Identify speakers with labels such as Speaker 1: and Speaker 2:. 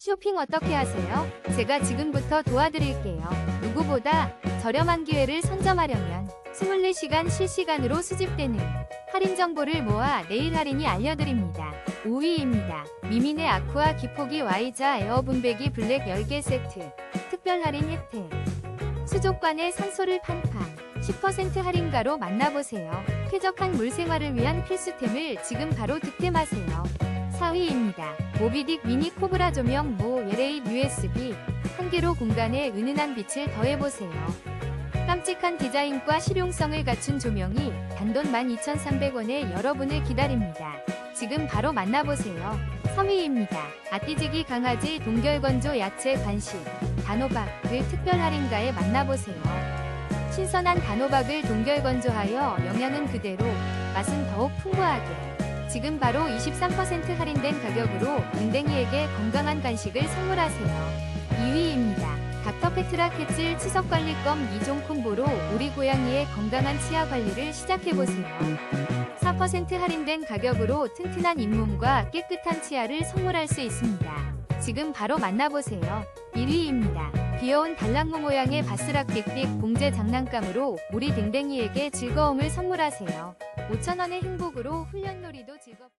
Speaker 1: 쇼핑 어떻게 하세요? 제가 지금부터 도와드릴게요. 누구보다 저렴한 기회를 선점하려면 24시간 실시간으로 수집되는 할인 정보를 모아 내일 할인이 알려드립니다. 5위입니다. 미민의 아쿠아 기포기 Y자 에어 분배기 블랙 10개 세트 특별 할인 혜택 수족관의 산소를 판판 10% 할인가로 만나보세요. 쾌적한 물 생활을 위한 필수템을 지금 바로 득템하세요. 4위입니다. 모비딕 미니 코브라 조명 모 LA USB 한 개로 공간에 은은한 빛을 더해보세요. 깜찍한 디자인과 실용성을 갖춘 조명이 단돈 12,300원에 여러분을 기다립니다. 지금 바로 만나보세요. 3위입니다. 아띠지기 강아지 동결건조 야채 간식 단호박을 특별 할인가에 만나보세요. 신선한 단호박을 동결건조하여 영양은 그대로 맛은 더욱 풍부하게 지금 바로 23% 할인된 가격으로 은댕이에게 건강한 간식을 선물하세요. 2위입니다. 닥터페트라 캣질 치석관리검 2종 콤보로 우리 고양이의 건강한 치아 관리를 시작해보세요. 4% 할인된 가격으로 튼튼한 잇몸과 깨끗한 치아를 선물할 수 있습니다. 지금 바로 만나보세요. 1위입니다. 귀여운 달랑모 모양의 바스락 빅빅 봉제 장난감으로 우리 댕댕이에게 즐거움을 선물하세요. 5,000원의 행복으로 훈련놀이도 즐겁